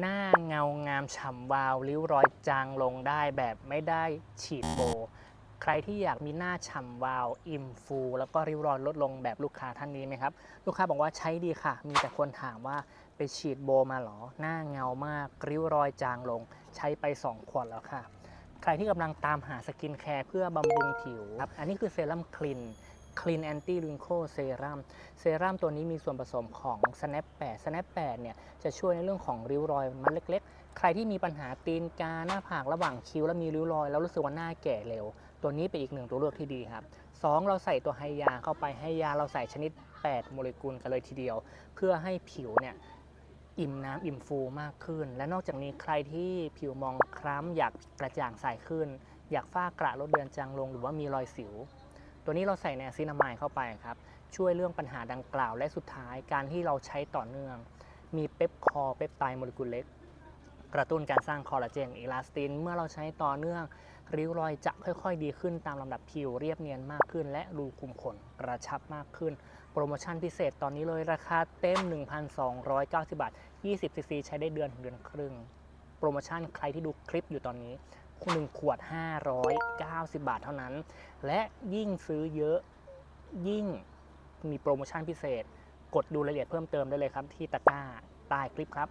หน้าเงางามฉ่ำวาว ริ้วรอยจางลงได้แบบไม่ได้ฉีดโบ ใครที่อยากมีหน้าฉ่ำวาว อิ่มฟู แล้วก็ริ้วรอยลดลงแบบลูกค้าท่านนี้ไหมครับ ลูกค้าบอกว่าใช้ดีค่ะ มีแต่คนถามว่าไปฉีดโบมาหรอ หน้าเงามาก ริ้วรอยจางลง ใช้ไป 2 ขวดแล้วค่ะ ใครที่กำลังตามหาสกินแคร์เพื่อบำรุงผิวครับ อันนี้คือเซรั่มคลีน คลีนแอนตี้ริงโคเซรั่มเซรั่มตัวนี้มีส่วนผสมของ Snap 8 Snap 8เนี่ยจะช่วยในเรื่องของริ้วรอยมัดเล็ก ๆ ใครที่มีปัญหาตีนกาหน้าผากระหว่างคิ้วแล้วมีริ้วรอย แล้วรู้สึกว่าหน้าแก่เร็ว ตัวนี้เป็นอีกหนึ่งตัวเลือกที่ดีครับ 2 เราใส่ตัวไฮยาเข้าไปไฮยาเราใส่ชนิด 8 โมเลกุลกันเลยทีเดียว เพื่อให้ผิวเนี่ยอิ่มน้ำอิ่มฟูมากขึ้น และนอกจากนี้ใครที่ผิวมองคล้ำอยากกระจ่างใสขึ้น อยากฝ้ากระลดเดือนจางลง หรือว่ามีรอยสิว ตัวนี้เราใส่ในอะซินามายเข้าไปครับ ช่วยเรื่องปัญหาดังกล่าวและสุดท้ายการที่เราใช้ต่อเนื่อง มีเปปคอเปปไตด์โมเลกุลเล็ก กระตุ้นการสร้างคอลลาเจนอีลาสติน เมื่อเราใช้ต่อเนื่อง ริ้วรอยจะค่อยๆ ดีขึ้นตามลำดับผิวเรียบเนียนมากขึ้น และรูขุมขนกระชับมากขึ้น โปรโมชั่นพิเศษตอนนี้เลยราคาเต็ม 1,290 บาท 20ซีซีใช้ได้เดือนถึงเดือนครึ่งโปรโมชั่นใครที่ดูคลิปอยู่ตอนนี้ หนึ่งขวด 590 บาทเท่านั้น และยิ่งซื้อเยอะยิ่งมีโปรโมชั่นพิเศษ กดดูรายละเอียดเพิ่มเติมได้เลยครับที่ตะกร้าใต้คลิปครับ